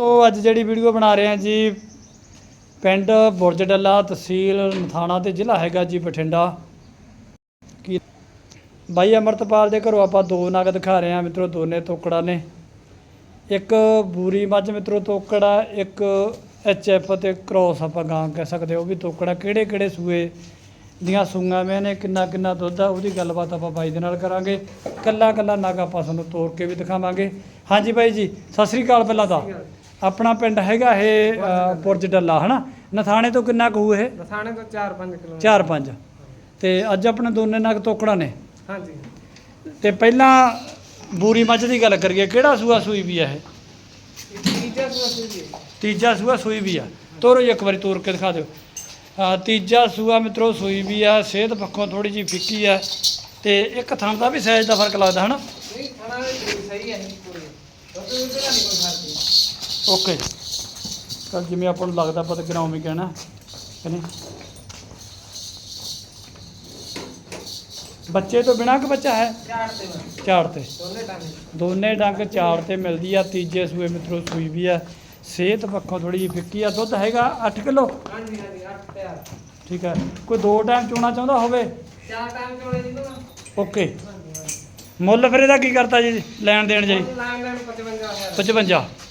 ਤੋ ਅੱਜ ਜਿਹੜੀ ਵੀਡੀਓ ਬਣਾ ਰਹੇ ਹਾਂ ਜੀ, ਪਿੰਡ ਬੁਰਜ ਡੱਲਾ ਤਹਿਸੀਲ ਮਥਾਣਾ ਤੇ ਜ਼ਿਲ੍ਹਾ ਹੈਗਾ ਜੀ ਬਠਿੰਡਾ। ਕੀ ਬਾਈ ਅਮਰਤਪਾਲ ਦੇ ਘਰੋਂ ਆਪਾਂ ਦੋ ਨਗ ਦਿਖਾ ਰਹੇ ਹਾਂ ਮਿੱਤਰੋ, ਦੋਨੇ ਤੋਕੜਾ ਨੇ। ਇੱਕ ਬੂਰੀ ਮੱਝ ਮਿੱਤਰੋ ਤੋਕੜਾ, ਇੱਕ ਐਚ ਐਫ ਤੇ ਕ੍ਰੋਸ ਆਪਾਂ ਗਾਂ ਕਹਿ ਸਕਦੇ ਹੋ, ਉਹ ਵੀ ਤੋਕੜਾ। ਕਿਹੜੇ ਕਿਹੜੇ ਸੂਏ ਦੀਆਂ ਸੂਆਂ ਮੈਂ ਨੇ ਕਿੰਨਾ ਕਿੰਨਾ ਦੁੱਧ ਆ, ਉਹਦੀ ਗੱਲਬਾਤ ਆਪਾਂ ਬਾਈ ਦੇ ਨਾਲ ਕਰਾਂਗੇ। ਕੱਲਾ ਕੱਲਾ ਨਗ ਆਪਾਂ ਤੁਹਾਨੂੰ ਤੋੜ ਕੇ ਵੀ ਦਿਖਾਵਾਂਗੇ। ਹਾਂਜੀ ਬਾਈ ਜੀ, ਸਤਿ ਸ੍ਰੀ ਅਕਾਲ ਪਹਿਲਾਂ ਤਾਂ। ਆਪਣਾ ਪਿੰਡ ਹੈਗਾ ਇਹ ਅ, ਬੁਰਜ ਡੱਲਾ ਹਨਾ? ਨਥਾਣੇ ਤੋਂ ਕਿੰਨਾ ਕੁ ਇਹ? ਲਸਾਣੇ ਤੋਂ 4-5 ਕਿਲੋਮੀਟਰ। 4 5 ਤੇ ਅੱਜ ਆਪਣੇ ਦੋਨੇ ਨਗ ਤੋਕੜਾ ਨੇ? ਹਾਂਜੀ। ਤੇ ਪਹਿਲਾਂ ਬੂਰੀ ਮੱਝ ਦੀ ਗੱਲ ਕਰੀਏ ਕਿਹੜਾ ਸੂਆ ਸੂਈ ਵੀ ਆ ਇਹ? ਤੀਜਾ ਸੂਆ ਜੀ ਤੀਜਾ ਸੂਆ ਸੂਈ ਵੀ ਆ। ਤੋਰੋ ਇੱਕ ਵਾਰੀ ਤੋਰ ਕੇ ਦਿਖਾ ਦਿਓ। ਆ ਤੀਜਾ ਸੂਆ ਮਿੱਤਰੋ ਸੂਈ ਵੀ ਆ ਸਿਹਤ ਪੱਖੋਂ ਥੋੜੀ ਜੀ ਫਿੱਕੀ ਆ। ਤੇ ਇੱਕ ਥਣ ਦਾ ਵੀ ਸਾਈਜ਼ ਦਾ ਫ਼ਰਕ ਲੱਗਦਾ ਹਨਾ? ਨਹੀਂ ਵੀ ਸਹੀ ਹੈ ਜੀ ਪੂਰੀ। ਦੁੱਧ ਦੁੱਧ ਦਾ ਨਹੀਂ ਕੋਈ ਫ਼ਰਕ ਓਕੇ ਤਾਂ ਜਿਵੇਂ ਆਪਾਂ ਨੂੰ ਲੱਗਦਾ ਪਤਾ ਕਿਰਾਂ ਉਵੇਂ ਕਹਿਣਾ ਕਿ ਨਹੀਂ? ਬੱਚੇ ਤੋਂ ਬਿਨਾਂ ਕਿ ਬੱਚਾ ਹੈ? ਚਾਰ ਤੇ ਦੋਨੇ ਡੰਗ। ਝਾੜ ਤੇ ਮਿਲਦੀ ਆ ਤੀਜੇ ਸੂਏ ਮਿੱਤਰੋ ਸੂਈ ਵੀ ਆ। ਸਿਹਤ ਪੱਖੋਂ ਥੋੜੀ ਜਿਹੀ ਫਿੱਕੀ ਆ ਦੁੱਧ ਹੈਗਾ 8 ਕਿਲੋ? ਹਾਂਜੀ ਹਾਂਜੀ 8 ਤੇ 8 ਠੀਕ ਹੈ ਕੋਈ ਦੋ ਟਾਈਮ ਚੋਣਾ ਚਾਹੁੰਦਾ ਹੋਵੇ? ਚਾਰ ਚੋਲੇ ਜੀ ਨਾ ਓਕੇ ਮੁੱਲ ਫਿਰ ਇਹਦਾ ਕੀ ਕਰਤਾ ਜੀ ਲੈਣ ਦੇਣ ਜੀ? ਲਾਈਨ ਲਾਈਨ 55000 55 ਹਾਂਜੀ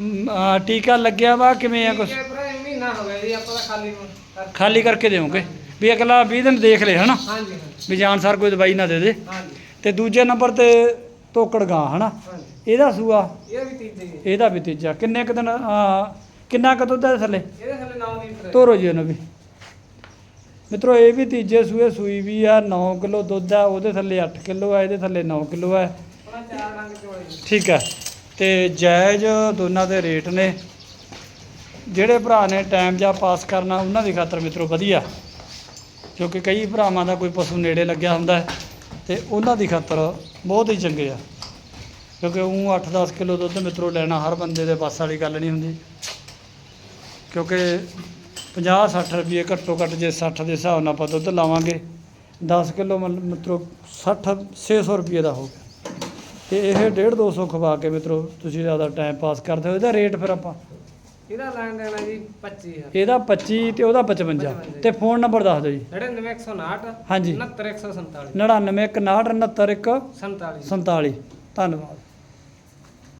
ਮ, ਆ, ਟੀਕਾ ਲੱਗਿਆ ਵਾ ਕਿਵੇਂ ਆ ਕੁਛ? ਠੀਕ ਹੈ ਭਰਾ ਇਹ ਮਹੀਨਾ ਹੋ ਗਿਆ ਜੀ ਆਪਾਂ ਤਾਂ ਖਾਲੀ ਨੂੰ ਕਰ- ਖਾਲੀ ਕਰਕੇ ਦੇਵੋਗੇ। ਵੀ ਅਗਲਾ 20 ਦਿਨ ਦੇਖ ਲੈ ਹਨਾ? ਹਾਂਜੀ ਹਾਂਜੀ। ਵੀ ਜਾਨ ਸਰ ਕੋਈ ਦਵਾਈ ਨਾ ਦੇ ਦੇ। ਹਾਂਜੀ। ਤੇ ਦੂਜੇ ਨੰਬਰ ਤੇ ਤੋਕੜ ਗਾਂ ਹਨਾ? ਹਾਂਜੀ। ਇਹਦਾ ਸੂਆ? ਇਹ ਵੀ ਤੀਜੇ ਜੀ ਇਹਦਾ ਵੀ ਤੀਜਾ। ਕਿੰਨੇ ਕੁ ਦਿਨ ਆ, ਕਿੰਨਾ ਕੁ ਦੁੱਧ ਹੈ ਥੱਲੇ? ਇਹਦੇ ਥੱਲੇ 9 ਲੀਟਰ ਤੋਰੋ ਜੀ ਇਹਨੂੰ ਵੀ। ਮਿੱਤਰੋ ਇਹ ਵੀ ਤੀਜੇ ਸੂਏ ਸੂਈ ਵੀ ਆ 9 ਕਿਲੋ ਦੁੱਧ ਆ ਉਹਦੇ ਥੱਲੇ 8 ਕਿਲੋ ਆ ਇਹਦੇ ਥੱਲੇ 9 ਕਿਲੋ ਆ। ਆਪਣਾ ਚਾਰ ਟਾਂਗੇ ਚੋਲੇ। ਜੀ ਠੀਕ ਹੈ ਤੇ ਜਾਇਜ਼ ਦੋਨਾਂ ਦੇ ਰੇਟ ਨੇ। ਜਿਹੜੇ ਭਰਾ ਨੇ ਟਾਈਮ ਜਾਂ ਪਾਸ ਕਰਨਾ, ਉਹਨਾਂ ਦੀ ਖਾਤਰ ਮਿੱਤਰੋ ਵਧੀਆ। ਕਿਉਂਕਿ ਕਈ ਭਰਾਵਾਂ ਦਾ ਕੋਈ ਪਸ਼ੂ ਨੇੜੇ ਲੱਗਿਆ ਹੁੰਦਾ ਹੈ ਤੇ ਉਹਨਾਂ ਦੀ ਖਾਤਰ ਬਹੁਤ ਹੀ ਚੰਗੇ ਆ। ਕਿਉਂਕਿ ਉਹ 8-10 ਕਿਲੋ ਦੁੱਧ ਮਿੱਤਰੋ ਲੈਣਾ ਹਰ ਬੰਦੇ ਦੇ ਬੱਸ ਵਾਲੀ ਗੱਲ ਨਹੀਂ ਹੁੰਦੀ। ਕਿਉਂਕਿ 50-60 ਰੁਪਏ ਘੱਟੋ ਘੱਟ ਜੇ 60 ਦੇ ਹਿਸਾਬ ਨਾਲ ਆਪਾਂ ਦੁੱਧ ਲਾਵਾਂਗੇ 10 ਕਿਲੋ ਮਿੱਤਰੋ 60 600 ਰੁਪਏ ਦਾ ਹੋ ਗਿਆ। ਤੇ ਇਹ 1.5 200 ਖਵਾ ਕੇ ਮਿੱਤਰੋ ਤੁਸੀਂ ਜ਼ਿਆਦਾ ਟਾਈਮ ਪਾਸ ਕਰਦੇ ਹੋ। ਇਹਦਾ ਰੇਟ ਫਿਰ ਆਪਾਂ ਇਹਦਾ ਲਾਈਨ ਦੇਣਾ ਜੀ 25000 ਇਹਦਾ 25 ਤੇ ਉਹਦਾ 55 ਤੇ ਫੋਨ ਨੰਬਰ ਦੱਸ ਦਿਓ ਜੀ। 99159 ਹਾਂਜੀ। 69147 99 61 69 47 47 ਧੰਨਵਾਦ।